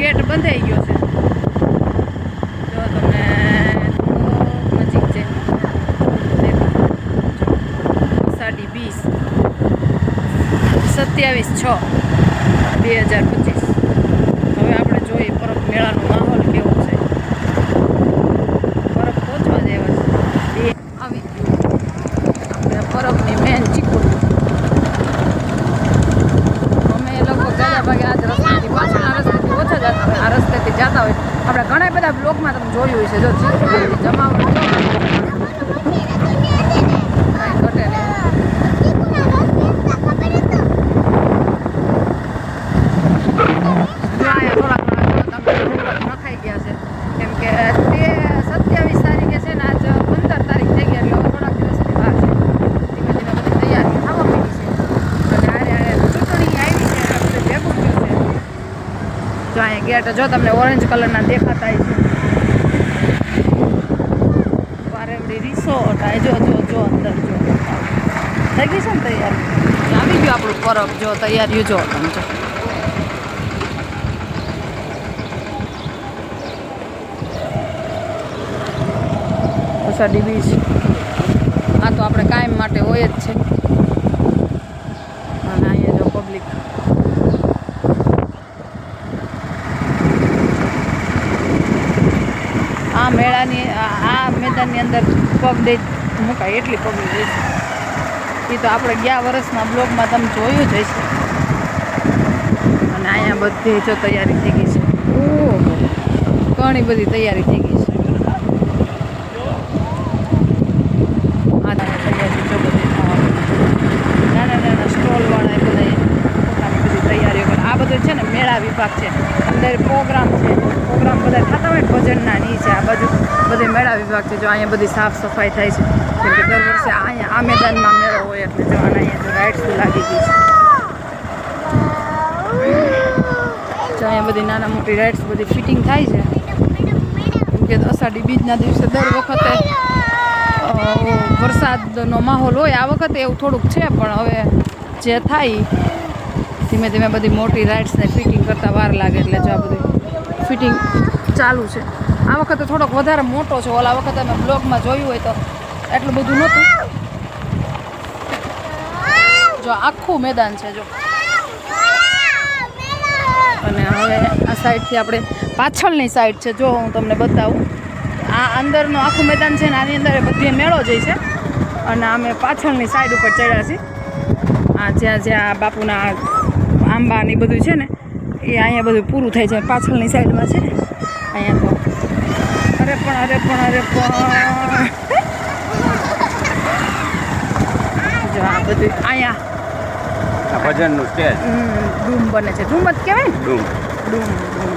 Gate બંધાઈ ગયો છે. જો તમને નજીક છે. સાડી વીસ. સત્યાવીસ છ, બે હજાર પચીસ. હવે આપણે જોઈએ પરબ મેળાનો માહોલ કેવો છે પરબ પહોંચવા જેવા છે બે આવી ગયું આપણે પરબની મેન ચીકુ અમે લગભગ ગયા ભાગે આજ રસ્તેથી પાછળના રસ્તેથી ઓછા જતા હોય આ રસ્તેથી જતા હોય આપણે ઘણા બધા બ્લોકમાં તમે જોયું હશે જો ચીકુ જમાવટ કાંઈ ઘટે નહીં જો અહીંયા થોડા ઘણા જો તમે નખાઈ ગયા છે કેમ કે તે સત્યાવીસ તારીખે છે ને આજ પંદર તારીખ થઈ ગયા એટલે હવે થોડાક દિવસની વાર છે ધીમે ધીમે બધી તૈયારી થવા માંડી છે અને આરે આરે ચૂંટણી આવી છે એટલે બધું ભેગું થયું છે જો અહીંયા ગેટ જો તમને ઓરેન્જ કલરના દેખાતા છે વારેવડી રિસોર્ટ આ જો જો જો અંદર જો. થઈ છે ને તૈયારી? આવી ગયું જો, તૈયારીઓ જો તમે જો. અષાઢી બીજ. આ તો આપણે કાયમ માટે હોય જ છે અને અહીંયા જો પબ્લિક આ મેળાની આ આ મેદાનની અંદર પગ દે મૂકાય એટલી પબ્લિક હોય એ તો આપણે ગયા વર્ષના બ્લોગમાં તમે જોયું જ હશે. અને અહીંયા બધી જો તૈયારી થઈ ગઈ છે. ઘણી બધી તૈયારી થઈ ગઈ છે આ તૈયારી જો બધી થવાની. નાના નાના સ્ટોલવાળા એ બધા પોતાની બધી તૈયારીઓ કરે આ બધું છે ને મેળા વિભાગ છે અંદર પ્રોગ્રામ છે પ્રોગ્રામ બધા થતા હોય ને ભજનના ની છે આ બાજુ બધે મેળા જો અહીંયા બધી સાફ સફાઈ થાય છે. કેમ કે દર વર્ષે અહીંયા આ મેદાનમાં મેળો હોય એટલે જવાના અહીંયા રાઇડ્સ લાગી ગઈ છે. જો અહીંયા બધી નાના મોટી રાઇડ્સ બધી ફિટિંગ થાય છે. કેમ કે અષાઢી બીજના દિવસે દર વખતે વરસાદનો માહોલ હોય આ વખતે એવું થોડુંક છે, પણ હવે જે થાય, ધીમે ધીમે બધી મોટી રાઇડ્સને ફિટિંગ કરતાં વાર લાગે એટલે જો આ બધી ફિટિંગ ચાલુ છે. આ વખતે થોડોક વધારે મોટો છે. ઓલા વખતે અમે બ્લોગમાં જોયું હોય તો એટલું બધું નહોતું. જો આખું મેદાન છે, જો. અને હવે આ સાઈડથી આપણે પાછળની સાઈડ છે, જો હું તમને બતાવું. આ અંદરનું આખું મેદાન છે ને આની અંદર બધી મેળો જાય છે, અને અમે પાછળની સાઈડ ઉપર ચડ્યા છીએ. આ જ્યાં જ્યાં બાપુના આંબા ને બધું છે ને, એ અહીંયા બધું પૂરું થાય છે, પાછળની સાઈડમાં છે. ને અહીંયા તો પણ અરે પણ અરે પણ જો આ બધું અહીંયા ભજનનું સ્ટેજ ધૂમ બને છે ધૂમ જ કહેવાય ડૂમ ડૂમ ડૂમ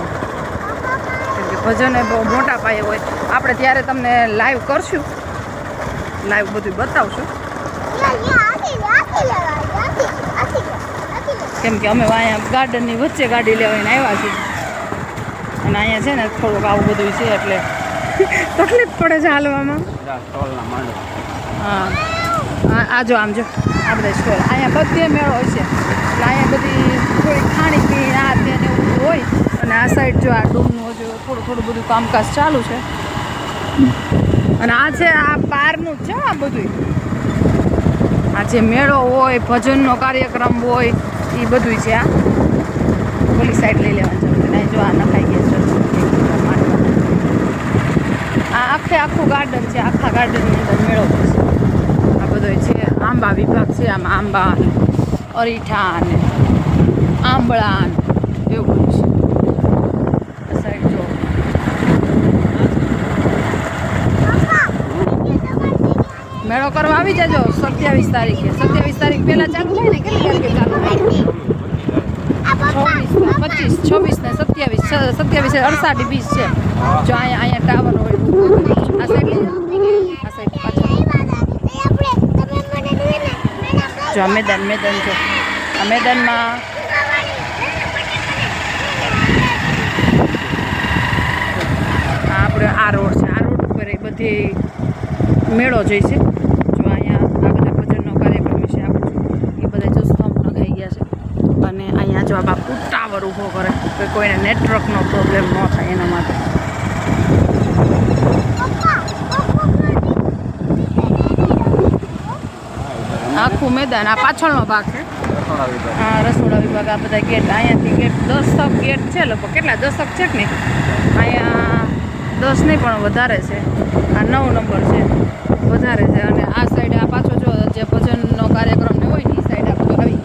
ભજન એ બહુ મોટા પાયે હોય આપણે ત્યારે તમને લાઈવ કરશું લાઈવ બધું બતાવશું કેમ કે અમે અહીંયા ગાર્ડનની વચ્ચે ગાડી લેવાઈને આવ્યા છીએ અને અહીંયા છે ને થોડુંક આવું બધું છે એટલે તકલીફ પડે છે હાલવામાં? હા. આ- આ જો આમ જો આ બધા સ્ટોલ. અહીંયા બધે મેળો હોય છે. એટલે અહીંયા બધી થોડી ખાણી પીણી આ તે ને એવું હોય. અને આ સાઈડ જો આ ડૂમનું હજુ થોડું થોડું બધું કામકાજ ચાલુ છે. અને આ છે આ પારનું જ છે આ બધું આ જે મેળો હોય ભજનનો કાર્યક્રમ હોય એ બધું છે આ. ઓલી સાઈડ લઈ લેવાનું છે. જો આ નખાઈ ગયા છે આ આખે આખું ગાર્ડન છે, આખા ગાર્ડનની અંદર મેળો છે. આ બધો છે, આંબા વિભાગ છે, આમાં આંબા અરીઠા ને આંબળા ને એવું બધું છે. સાઈડ જો મેળો કરવા આવી જજો, સત્યાવીસ તારીખે. સત્યાવીસ તારીખ પહેલાં ચાલુ થાય ને? કેટલી તારીખે ચાલુ થાય? પચીસ, છવ્વીસ ને સત્યાવીસ સત્યાવીસ અડસાઠ બીસ છે. જો અહીંયા અહીંયા ટાવર હોય આ સાઈડ આ મેદાન મેદાન છે. આ મેદાનમાં આપણે આ રોડ છે. આ રોડ ઉપર એ બધી મેળો જાય છે જો અહીંયા આ બધા ભજનનો કાર્યક્રમ છે આપણે એ બધા જો સ્તંભ નખાઈ ગયા છે અને અહીંયા જો આ બાપુ ટાવર ટાવર ઊભો કરે. કે કોઈને નેટવર્કનો પ્રોબ્લેમ ન થાય એના માટે. આખું મેદાન આ પાછળનો ભાગ છે. હા રસોડા વિભાગ આ બધા ગેટ અહીંયાથી ગેટ દસક ગેટ છે લગભગ. કેટલા? દસક છે કે નહીં? અહીંયા દસ નહીં પણ વધારે છે. આ નવ નંબર છે. વધારે છે. અને આ સાઈડ આ પાછો જો જે ભજનનો કાર્યક્રમ ને હોય ને એ સાઈડ આ બધું આવી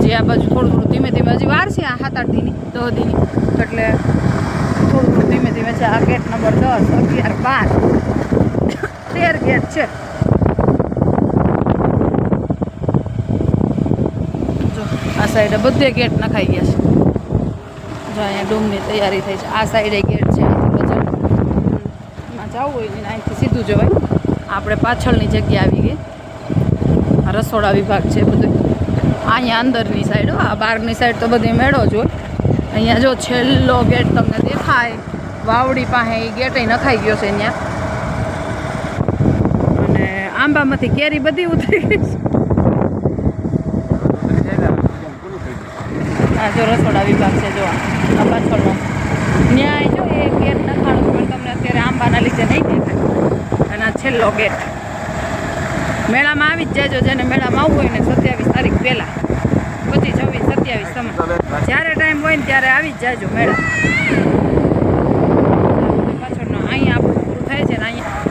હજી આ બાજુ થોડું થોડું ધીમે ધીમે હજી વાર છે આ સાત આઠ દીની, દહ દીની. એટલે થોડું થોડું ધીમે ધીમે છે આ ગેટ નંબર દસ, અગિયાર, બાર. તેર ગેટ છે. જો, આ સાઈડે બધે ગેટ નખાઈ ગયા છે. જો અહીંયા ડૂમની તૈયારી થઈ છે. આ સાઈડે ગેટ છે. અહીંથી જવું હોય ને અહીંથી સીધું જવાય. આપણે પાછળની જગ્યા આવી ગઈ. રસોડા વિભાગ છે બધું. અહીંયા અંદરની સાઈડ આ બહારની સાઈડ તો બધી મેળો જ હોય. અહીંયા જો છેલ્લો ગેટ તમને દેખાય, વાવડી પાસે એ ગેટ નખાઈ ગયો છે અહીંયા અને આંબામાંથી કેરી બધી ઉતરી ગઈ જો રસોડા વિભાગ છે, જો આ પાછળનો. ન્યાય જો એ ગેટ નખાણું પણ તમને અત્યારે આંબાના લીધે નહીં દેખાય. અને આ છેલ્લો ગેટ મેળામાં આવી જ જાજો, જેને મેળામાં આવવું હોય ને સત્યાવીસ તારીખ પહેલાં. પચીસ, છવ્વીસ, સત્યાવીસ તમે જ્યારે ટાઈમ હોય ને ત્યારે આવી જ જાજો મેળા. પાછળનો અહીંયા આપણું પૂરું થાય છે ને અહીંયા.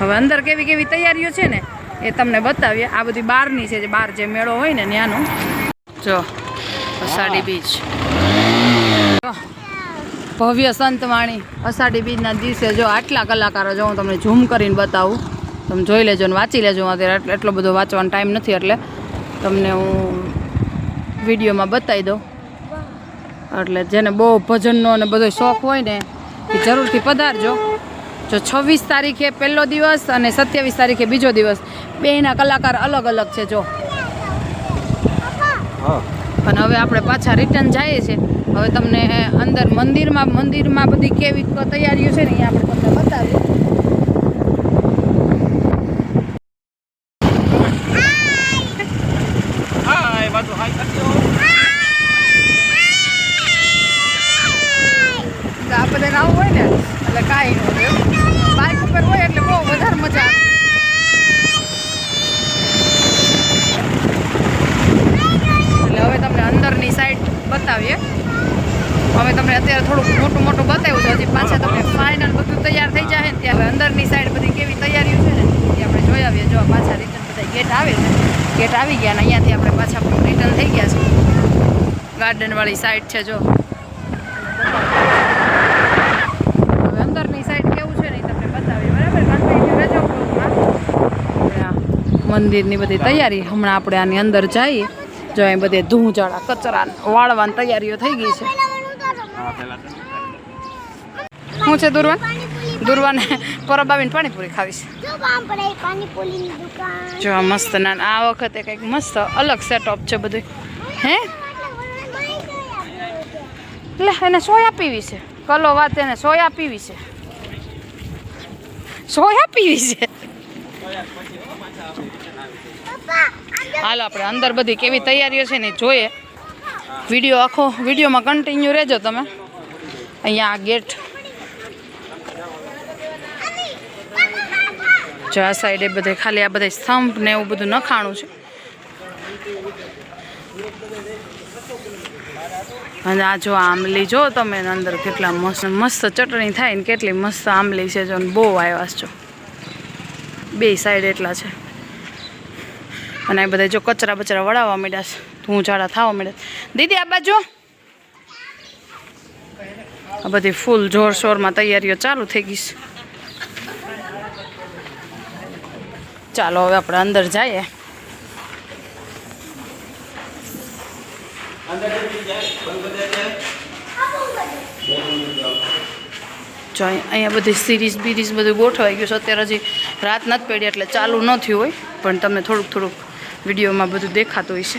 હવે અંદર કેવી કેવી તૈયારીઓ છે ને એ તમને બતાવીએ. આ બધી બહારની છે જે બહાર જે મેળો હોય ને ત્યાંનું. જો, અષાઢી બીજ. ભવ્ય સંતવાણી અષાઢી બીજના દિવસે જો આટલા કલાકારો, જો હું તમને ઝૂમ કરીને બતાવું. તમે જોઈ લેજો ને વાંચી લેજો અત્યારે એટલો- એટલો બધો વાંચવાનો ટાઈમ નથી એટલે તમને હું વિડીયોમાં બતાવી દઉં. એટલે જેને બહુ ભજનનો અને બધો શોખ હોય ને એ જરૂરથી પધારજો. જો છવ્વીસ તારીખે પહેલો દિવસ અને સત્યાવીસ તારીખે બીજો દિવસ. બેના કલાકાર અલગ અલગ છે જો. અને હવે આપણે પાછા રિટર્ન જઈએ છીએ. હવે તમને અંદર મંદિરમાં મંદિરમાં બધી કેવી તૈયારીઓ છે ને એ આપણે તમને બતાવીએ હા એ બાજુ હાઈ કરજો એટલે આ બધા આવું હોય ને એટલે કાંઈ ન હોય બાઇક ઉપર હોય એટલે બહુ વધારે મજા આવે એટલે હવે તમને અંદરની સાઈડ બતાવીએ. હવે તમને અત્યારે થોડુંક મોટું મોટું બતાવ્યું છે હજી પાછા તમને ફાઇનલ બધું તૈયાર થઈ જાય ને ત્યારે અંદરની સાઈડ બધી કેવી તૈયારીઓ છે ને એ આપણે જોઈ આવીએ. જો પાછા રિટર્ન બધા ગેટ આવે છે. ગેટ આવી ગયા અને અહીંયાથી આપણે પાછા રિટર્ન થઈ ગયા છે ગાર્ડનવાળી સાઈડ છે જો. હવે અંદરની સાઈડ કેવું છે ને એ તમને બતાવીએ. બરાબર? મંદિરની બધી તૈયારી. હમણાં આપણે આની અંદર જઈએ. જો અહીં બધે ધૂંજાળા કચરા વાળવાની તૈયારીઓ થઈ ગઈ છે. શું છે દુર્વાન? દુર્વાને પરબ આવીને પાણીપુરી ખાવીશ. જો આ મસ્ત ના આ વખતે કંઈક મસ્ત અલગ સેટઅપ છે બધું હે? એટલે એને સોયા પીવી છે. કલો વાત એને સોયા પીવી છે. સોયા પીવી છે? હાલો, આપણે અંદર બધી કેવી તૈયારીઓ છે ને એ જોઈએ. વીડિયો આખો, વિડીયોમાં કન્ટિન્યુ રહેજો તમે. અહીંયા આ ગેટ. જો આ સાઈડે બધે ખાલી આ બધા સ્તંભ ને એવું બધું નખાણું છે. અને આ જો આંબલી જો તમે અંદર કેટલા મસ્ત મસ્ત ચટણી થાય ને કેટલી મસ્ત આંબલી છે જો બહુ આવ્યા છો. બે સાઈડ એટલા છે. અને આ બધા જો કચરા બચરા વળાવવા માંડ્યા છે ધૂં ઝાડા થવા માંડ્યા દીદી, આ બાજુ આ બધી ફૂલ જોરશોરમાં તૈયારીઓ ચાલુ થઈ ગઈ છે. ચાલો, હવે આપણે અંદર જઈએ. જો અહીં- અહીંયા બધી સિરીઝ બીરીઝ બધું ગોઠવાઈ ગયું છે. અત્યારે હજી રાત નથી પડી એટલે ચાલુ ન થયું હોય, પણ તમને થોડુંક થોડુંક વિડીયોમાં બધું દેખાતું હોય છે.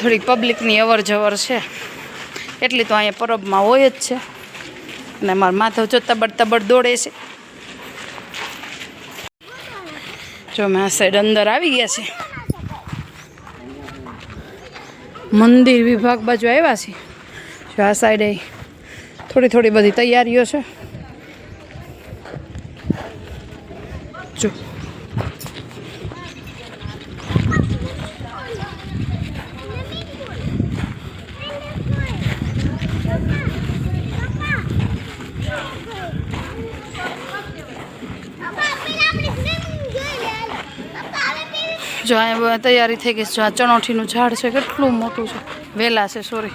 થોડીક પબ્લિકની અવર જવર છે. એટલી તો અહીંયા પરબમાં હોય જ છે. અને મારા માથો જો તબડ તબડ દોડે છે. જો મેં આ સાઈડ અંદર આવી ગયા છે મંદિર વિભાગ બાજુ આવ્યા છે જો આ સાઈડે થોડી થોડી બધી તૈયારીઓ છે. જો. જો અહીંયા તૈયારી થઈ ગઈ છે. આ ચણોઠીનું ઝાડ છે, કેટલું મોટું છે. વેલા છે સોરી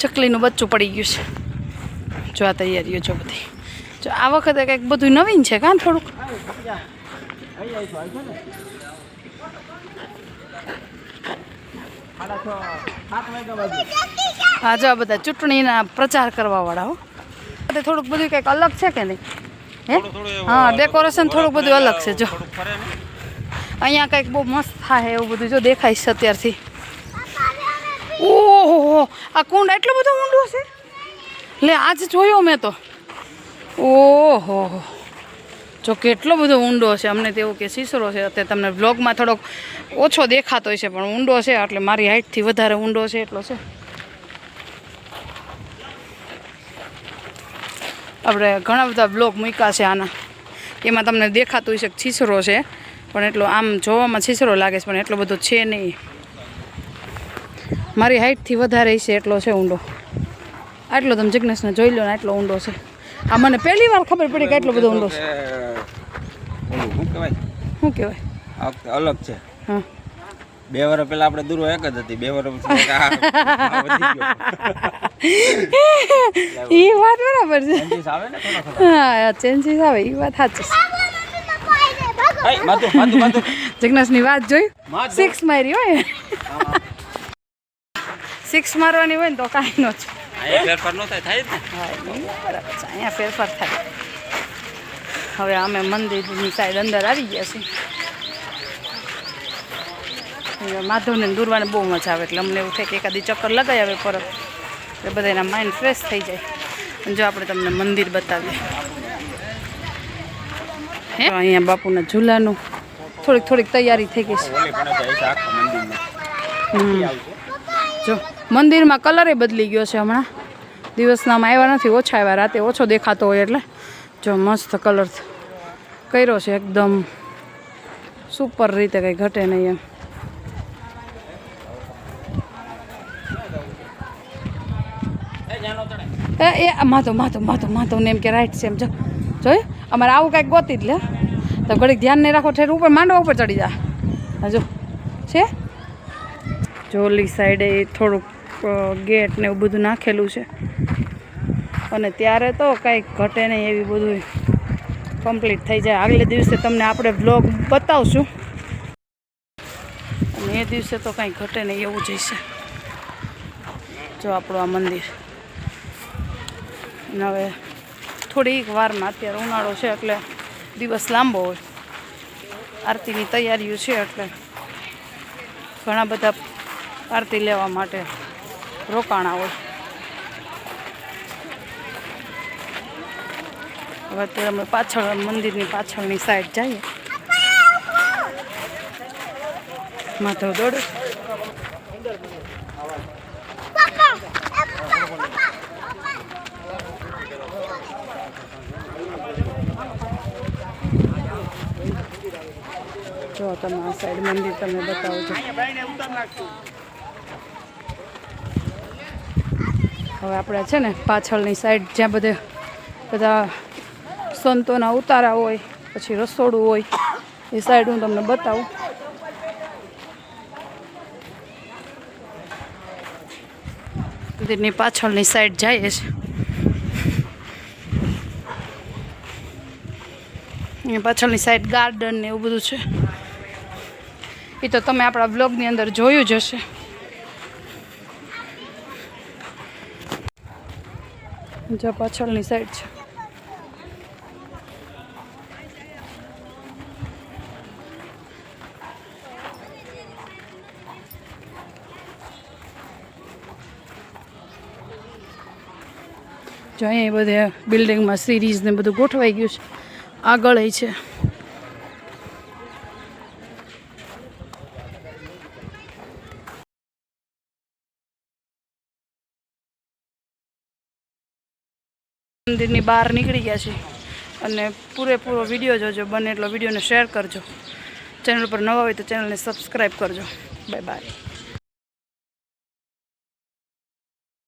ચકલીનું બચ્ચું પડી ગયું છે. જો આ તૈયારીઓ જો બધી. જો આ વખતે કંઈક બધું નવીન છે કાં થોડુંક? હા જો આ બધા ચૂંટણીના પ્રચાર કરવાવાળા હો. થોડુંક બધું કંઈક અલગ છે કે નહીં? હે? હા ડેકોરેશન થોડુંક બધું અલગ છે જો. અહીંયા કંઈક બહુ મસ્ત થાય એવું બધું જો દેખાય છે અત્યારથી. ઓહો, આ કુંડ એટલો બધો ઊંડો છે? લે, આજ જોયો મેં તો. ઓહો, જો કેટલો બધો ઊંડો છે. અમને તો એવું કે સીસરો છે. અત્યારે તમને બ્લોગમાં થોડોક ઓછો દેખાતો છે પણ ઊંડો છે. એટલે મારી હાઇટથી વધારે ઊંડો છે એટલો છે. આપણે ઘણા બધા બ્લોગ મૂક્યા છે આના. એમાં તમને દેખાતું છે કે છીસરો છે. પણ એટલો આમ જોવામાં છીસરો લાગે છે, પણ એટલો બધો છે નહીં. મારી હાઇટથી વધારે છે એટલો છે ઊંડો. આટલો તમે જિગ્નેશને જોઈ લો ને આટલો ઊંડો છે. આ મને પહેલી વાર ખબર પડી કે આટલો બધો ઊંડો છે. શું કહેવાય? શું કહેવાય અલગ છે. હા. બે વર્ષ પહેલા આપણે દૂરો એક જ હતી. બે વર્ષ એ વાત બરાબર છે. ને હા ચેન્જીસ આવે. એ વાત સાચી છે. માથું જિગ્નેશની વાત જોઈ. સિક્સ મારી હોય. સિક્સ મારવાની હોય ને તો કાંઈ નો છે અહીંયા ફેરફાર ન થાય થાય બરાબર છે. અહીંયા ફેરફાર થાય. હવે અમે મંદિરની સાઈડ અંદર આવી ગયા છીએ. માધવને દૂરવાને બહુ મજા આવે એટલે અમને એવું થાય કે એકાદી ચક્કર લગાવી આવે પરત. એટલે બધા એના માઇન્ડ ફ્રેશ થઈ જાય. અને જો આપણે તમને મંદિર બતાવીએ. હે? અહીંયા બાપુના ઝૂલાનું થોડીક થોડીક તૈયારી થઈ ગઈ છે. જો. મંદિરમાં કલરે બદલી ગયો છે હમણાં. દિવસનામાં આવ્યા નથી, ઓછા આવ્યા, રાતે ઓછો દેખાતો હોય એટલે. જો મસ્ત કલર કર્યો છે એકદમ. સુપર રીતે કંઈ ઘટે નહીં એમ. એ એ એ માધવ માધવ માધવ, માધવને એમ કે રાઈટ છે એમ. જો, જોયું? અમારે આવું કાંઈક ગોતી જ લે. તો ઘડીક ધ્યાન નહીં રાખો, ઠેર ઉપર, માંડવા ઉપર ચડી જા. જો, છે? જોલી સાઈડે થોડુંક ગેટ ને એવું બધું નાખેલું છે. અને ત્યારે તો કાંઈક ઘટે નહીં એવી બધું કમ્પ્લીટ થઈ જાય. આગલે દિવસે તમને આપણે બ્લોગ બતાવશું. અને એ દિવસે તો કાંઈ ઘટે નહીં એવું જ હશે. જો આપણું આ મંદિર. અને હવે થોડીક વારમાં અત્યારે ઉનાળો છે એટલે દિવસ લાંબો હોય. આરતીની તૈયારીઓ છે એટલે ઘણા બધા આરતી લેવા માટે રોકાણા હોય. હવે અત્યારે અમે પાછળ, મંદિરની પાછળની સાઈડ જઈએ. માધવ દોડે. જો, તમે આ સાઈડ મંદિર તમે બતાવો છો. હવે આપણે છે ને પાછળની સાઈડ જ્યાં બધે બધા સંતોના ઉતારા હોય, પછી રસોડું હોય, એ સાઈડ હું તમને બતાવું. મંદિરની પાછળની સાઈડ જઈએ છે. પાછળની સાઈડ ગાર્ડન ને એવું બધું છે. એ તો તમે આપણા બ્લોગની અંદર જોયું જ હશે. જો પાછળની સાઈડ છે. જો અહીંયા બધે બિલ્ડિંગમાં સિરીઝ ને બધું ગોઠવાઈ ગયું છે. આગળ એ છે. મંદિરની બહાર નીકળી ગયા છીએ. અને પૂરેપૂરો વીડિયો જોજો, બને એટલો વિડીયોને શેર કરજો. ચેનલ પર નવા હોય તો ચેનલને સબસ્ક્રાઈબ કરજો. Bye bye.